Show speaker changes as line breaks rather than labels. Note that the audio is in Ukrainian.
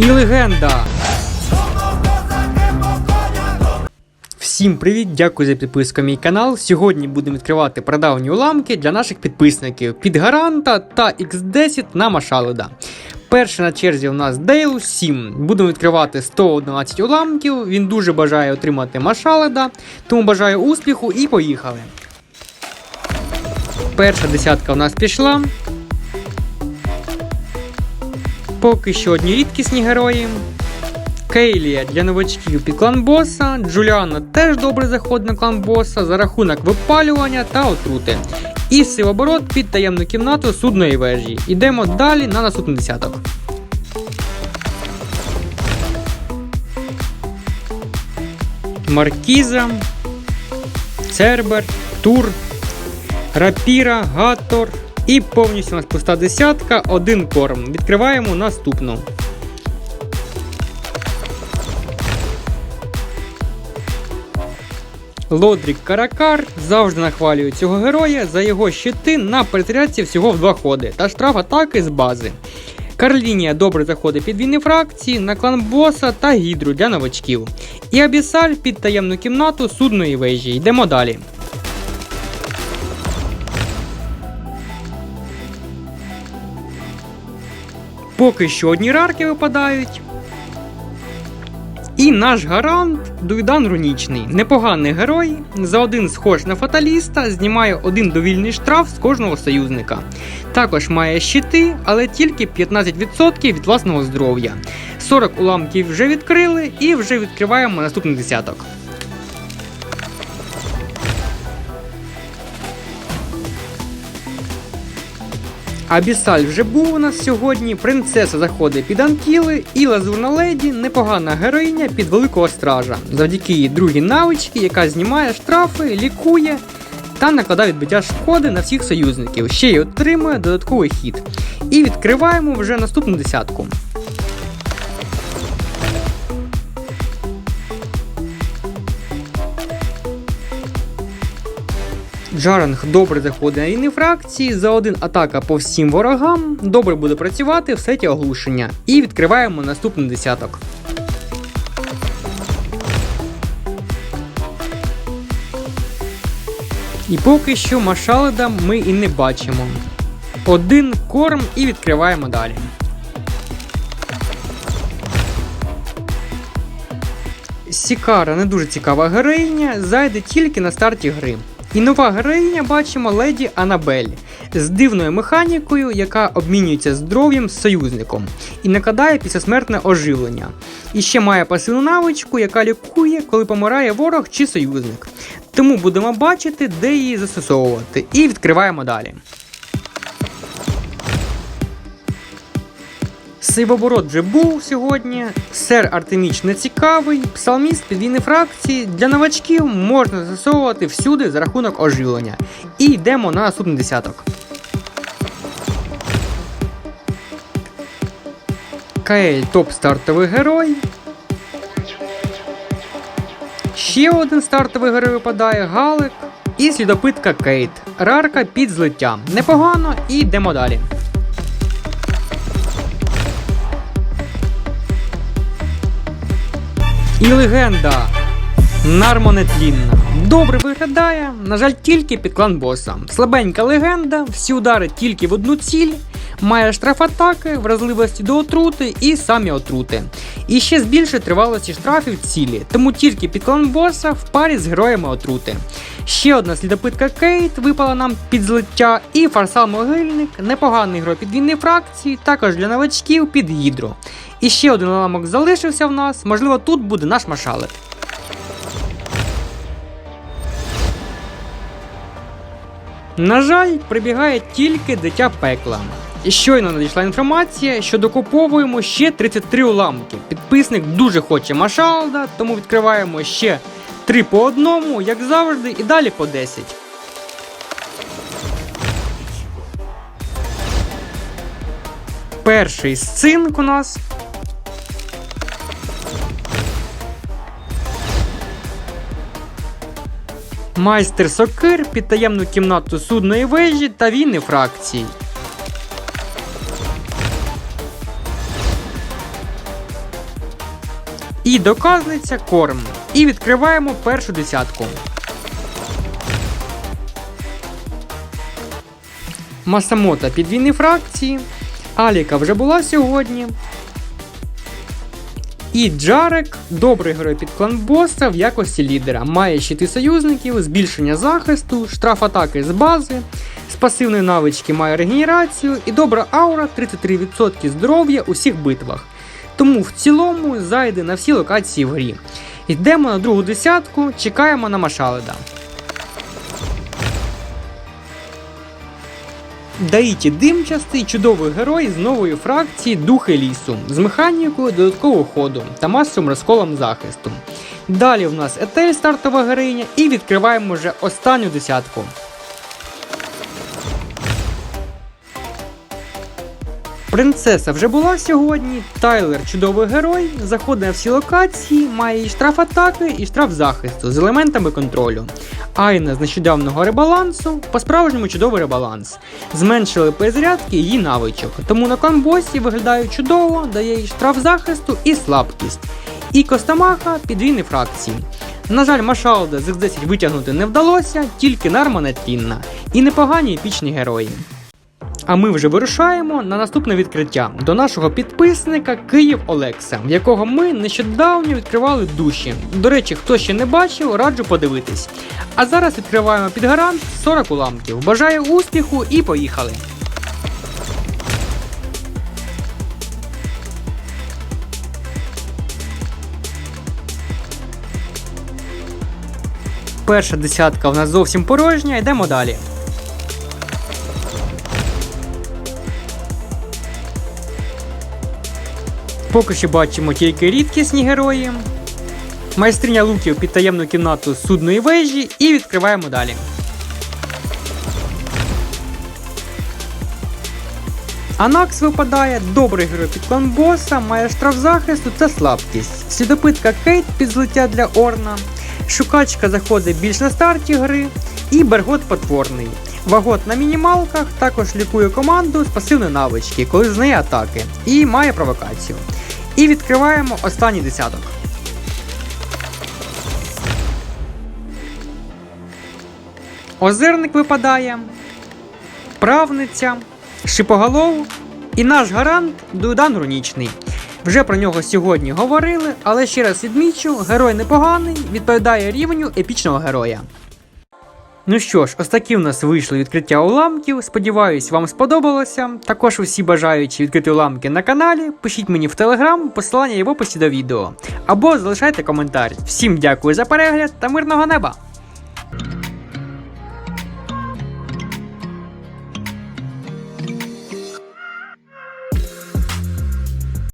І легенда. Всім привіт! Дякую за підписку на мій канал. Сьогодні будемо відкривати прадавні уламки для наших підписників під Гаранта та X10 на Машаледа. Перший на черзі у нас Дейл 7. Будемо відкривати 111 уламків. Він дуже бажає отримати Машаледа, тому бажаю успіху і поїхали. Перша десятка у нас пішла. Поки що одні рідкісні герої. Кейлія для новачків під клан боса. Джуліана теж добре заходить на клан боса за рахунок випалювання та отрути. І силоборот під таємну кімнату судної вежі. Йдемо далі на наступний десяток. Маркіза, Цербер, Тур, Рапіра, Гатор і повністю у нас пуста десятка, один корм. Відкриваємо наступну. Лодрік Каракар завжди нахвалює цього героя за його щити на перетрядці всього в два ходи та штраф атаки з бази. Карлінія добре заходить під війни фракції, на клан боса та гідру для новачків. І Абісаль під таємну кімнату судної вежі. Йдемо далі. Поки що одні рарки випадають. І наш гарант Дуйдан Рунічний. Непоганий герой. За один схож на фаталіста, знімає один довільний штраф з кожного союзника. Також має щити, але тільки 15% від власного здоров'я. 40 уламків вже відкрили і вже відкриваємо наступний десяток. Абісаль вже був у нас сьогодні. Принцеса заходить під анкіли, і лазурна леді непогана героїня під великого стража. Завдяки її другій навичці, яка знімає штрафи, лікує та накладає відбиття шкоди на всіх союзників. Ще й отримує додатковий хід. І відкриваємо вже наступну десятку. Джаранг добре заходить на рівні фракції, за один атака по всім ворогам, добре буде працювати в сеті оглушення. І відкриваємо наступний десяток. І поки що Машаледа ми і не бачимо. Один корм і відкриваємо далі. Сікара не дуже цікава героїня, зайде тільки на старті гри. І нова героїня бачимо леді Анабель з дивною механікою, яка обмінюється здоров'ям з союзником і накладає післясмертне оживлення. І ще має пасивну навичку, яка лікує, коли помирає ворог чи союзник. Тому будемо бачити, де її застосовувати. І відкриваємо далі. Сивоборот вже був сьогодні. Сер Артеміч не цікавий. Псалміст підвійні фракції для новачків можна застосовувати всюди за рахунок оживлення. І йдемо на наступний десяток. Каель топ стартовий герой. Ще один стартовий герой випадає Галик. І слідопитка Кейт. Рарка під злиттям. Непогано і йдемо далі. І легенда Нармонетлінна. Добре виглядає, на жаль, тільки під клан боса. Слабенька легенда, всі удари тільки в одну ціль, має штраф атаки, вразливості до отрути і самі отрути. І ще збільшує тривалості штрафів цілі, тому тільки під клан боса в парі з героями отрути. Ще одна слідопитка Кейт випала нам під злиття, і фарсал могильник, непоганий герой під війни фракції, також для новачків під гідру. І ще один уламок залишився в нас. Можливо, тут буде наш машалет. На жаль, прибігає тільки дитя пекла. І щойно надійшла інформація, що докуповуємо ще 33 уламки. Підписник дуже хоче Машалда, тому відкриваємо ще 3 по одному, як завжди, і далі по 10. Перший сцинк у нас. Майстер Сокир під таємну кімнату судної вежі та війни фракцій. І доказниця корм. І відкриваємо першу десятку. Масамота підвійні фракції. Аліка вже була сьогодні. І Джарек, добрий герой під клан боса в якості лідера. Має щити союзників, збільшення захисту, штраф атаки з бази, з пасивної навички має регенерацію і добра аура 33% здоров'я у всіх битвах. Тому в цілому зайде на всі локації в грі. Йдемо на другу десятку, чекаємо на Машаледа. Даїті димчастий чудовий герой з нової фракції Духи лісу з механікою додаткового ходу та масовим розколом захисту. Далі в нас Етель стартова героїня і відкриваємо вже останню десятку. Принцеса вже була сьогодні. Тайлер чудовий герой, заходить на всі локації, має і штраф атаки, і штраф захисту з елементами контролю. Айна з нещодавнього ребалансу, по-справжньому чудовий ребаланс. Зменшили перезарядки її навичок, тому на конбосі виглядає чудово, дає їй штраф захисту і слабкість. І Костамаха підвійні фракції. На жаль, Машалда з X10 витягнути не вдалося, тільки Нарма тінна. І непогані епічні герої. А ми вже вирушаємо на наступне відкриття до нашого підписника Київ Олекса, в якого ми нещодавно відкривали душі. До речі, хто ще не бачив, раджу подивитись. А зараз відкриваємо під гарант 40 уламків. Бажаю успіху і поїхали! Перша десятка в нас зовсім порожня, йдемо далі. Поки що бачимо тільки рідкісні герої. Майстриня луків під таємну кімнату судної вежі і відкриваємо далі. Анакс випадає, добрий герой під клан боса, має штраф захисту та слабкість. Слідопитка Кейт під злиття для Орна. Шукачка заходить більш на старті гри. І Бергот потворний. Вагот на мінімалках також лікує команду з пасивної навички, коли знає атаки, і має провокацію. І відкриваємо останній десяток. Озерник випадає, правниця, шипоголов і наш гарант Дудан Рунічний. Вже про нього сьогодні говорили, але ще раз відмічу, герой непоганий, відповідає рівню епічного героя. Ну що ж, ось такі в нас вийшли відкриття уламків. Сподіваюсь, вам сподобалося. Також усі бажаючі відкрити уламки на каналі, пишіть мені в телеграм, посилання є в описі до відео. Або залишайте коментар. Всім дякую за перегляд та мирного неба!